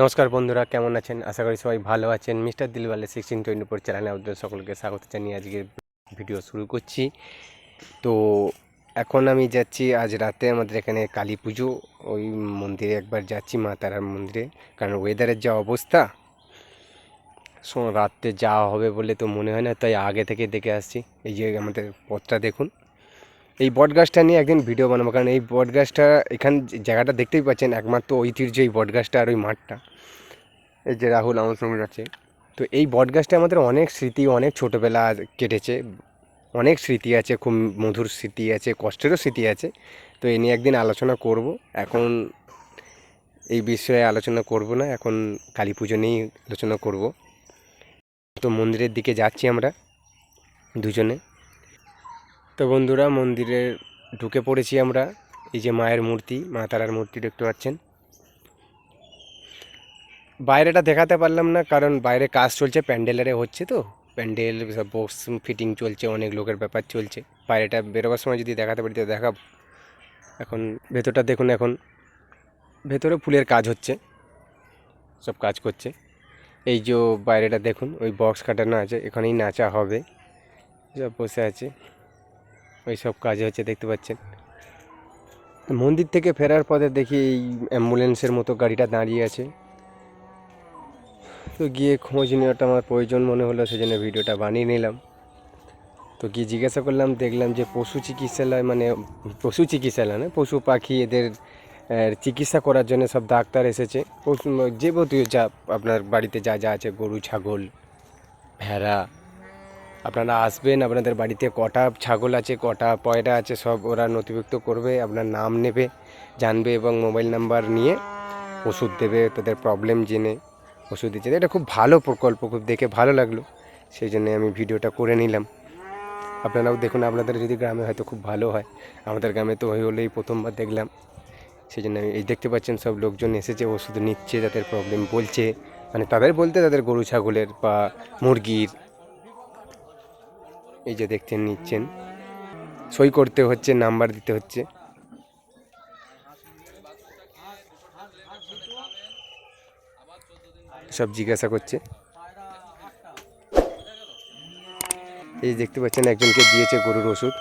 নমস্কার বন্ধুরা, কেমন আছেন? আশা করি সবাই ভালো আছেন। Mister Dilwale sixteen twenty four চ্যানেলে আপনাদের সকলকে স্বাগত জানিয়ে আজকের ভিডিও শুরু করছি। তো এখন আমি যাচ্ছি, আজ রাতে আমাদের এখানে কালী পুজো। ওই মন্দিরে একবার যাচ্ছি, মা তারার মন্দিরে। কারণ ওয়েদারের যা অবস্থা রাত্রে যাওয়া হবে বলে তো মনে হয় না, তাই আগে থেকে দেখে আসছি। এই যে আমাদের পথটা দেখুন। এই বট গাছটা নিয়ে একদিন ভিডিও বানাবো, কারণ এই বট গাছটা এখান জায়গাটা দেখতেই পাচ্ছেন একমাত্র ঐতিহ্য এই বট গাছটা আর ওই মাঠটা। এই যে রাহুল আমার সঙ্গে আছে তো এই বট গাছটা আমাদের অনেক স্মৃতি, অনেক ছোটোবেলা কেটেছে। অনেক স্মৃতি আছে, খুব মধুর স্মৃতি আছে, কষ্টেরও স্মৃতি আছে। তো এ নিয়ে একদিন আলোচনা করব। এখন এই বিষয়ে আলোচনা করব না, এখন কালী পুজো নিয়েই আলোচনা করব। তো মন্দিরের দিকে যাচ্ছি আমরা দুজনে। তো বন্ধুরা, মন্দিরে ঢুকে পড়েছি আমরা। এই যে মায়ের মূর্তি, মা তারার মূর্তি দেখতে পাচ্ছেন। বাইরেটা দেখাতে পারলাম না, কারণ বাইরে কাজ চলছে, প্যান্ডেলেরে হচ্ছে তো। প্যান্ডেল বক্স ফিটিং চলছে, অনেক লোকের ব্যাপার চলছে। বাইরেটা বেরোবার সময় যদি দেখাতে পারি তো দেখাবো। এখন ভেতরটা দেখুন এখন। ভেতরে ফুলের কাজ হচ্ছে, সব কাজ করছে। এই যে বাইরেটা দেখুন, ওই বক্স কাটানো আছে, এখানেই নাচা হবে। সব বসে আছে। ওই সব কাজ হচ্ছে, দেখতে পাচ্ছেন। মন্দির থেকে ফেরার পথে দেখি এই অ্যাম্বুলেন্সের মতো গাড়িটা দাঁড়িয়ে আছে। তো গিয়ে খোঁজ নেওয়াটা আমার প্রয়োজন মনে হলো, সেজন্য ভিডিওটা বানিয়ে নিলাম। তো গিয়ে জিজ্ঞাসা করলাম, দেখলাম যে পশু চিকিৎসালয় মানে পশু চিকিৎসালয় না, পশু পাখি এদের চিকিৎসা করার জন্য সব ডাক্তার এসেছে। পশু যাবতীয় যা আপনার বাড়িতে যা যা আছে, গরু, ছাগল, ভেড়া আপনারা আসবেন, আপনাদের বাড়িতে কটা ছাগল আছে, কটা পয়রা আছে, সব ওরা নথিভুক্ত করবে, আপনার নাম নেবে, জানবে এবং মোবাইল নাম্বার নিয়ে ওষুধ দেবে, তাদের প্রবলেম জেনে ওষুধ দিচ্ছে। এটা খুব ভালো প্রকল্প, খুব দেখে ভালো লাগল, সেই জন্য আমি ভিডিওটা করে নিলাম। আপনারাও দেখুন, আপনাদের যদি গ্রামে হয়তো খুব ভালো হয়, আমাদের গ্রামে তো হয়ে হলেই প্রথমবার দেখলাম। সেই জন্য আমি এই দেখতে পাচ্ছেন, সব লোকজন এসেছে, ওষুধ নিচ্ছে, তাদের প্রবলেম বলছে মানে তাদের বলতে তাদের গরু, ছাগলের বা মুরগির এই যে দেখছেন নিচ্ছেন। সই করতে হচ্ছে, নাম্বার দিতে হচ্ছে। সব জিজ্ঞাসা করছে। এই দেখতে পাচ্ছেন, একজনকে দিয়েছে গরুর ওষুধ।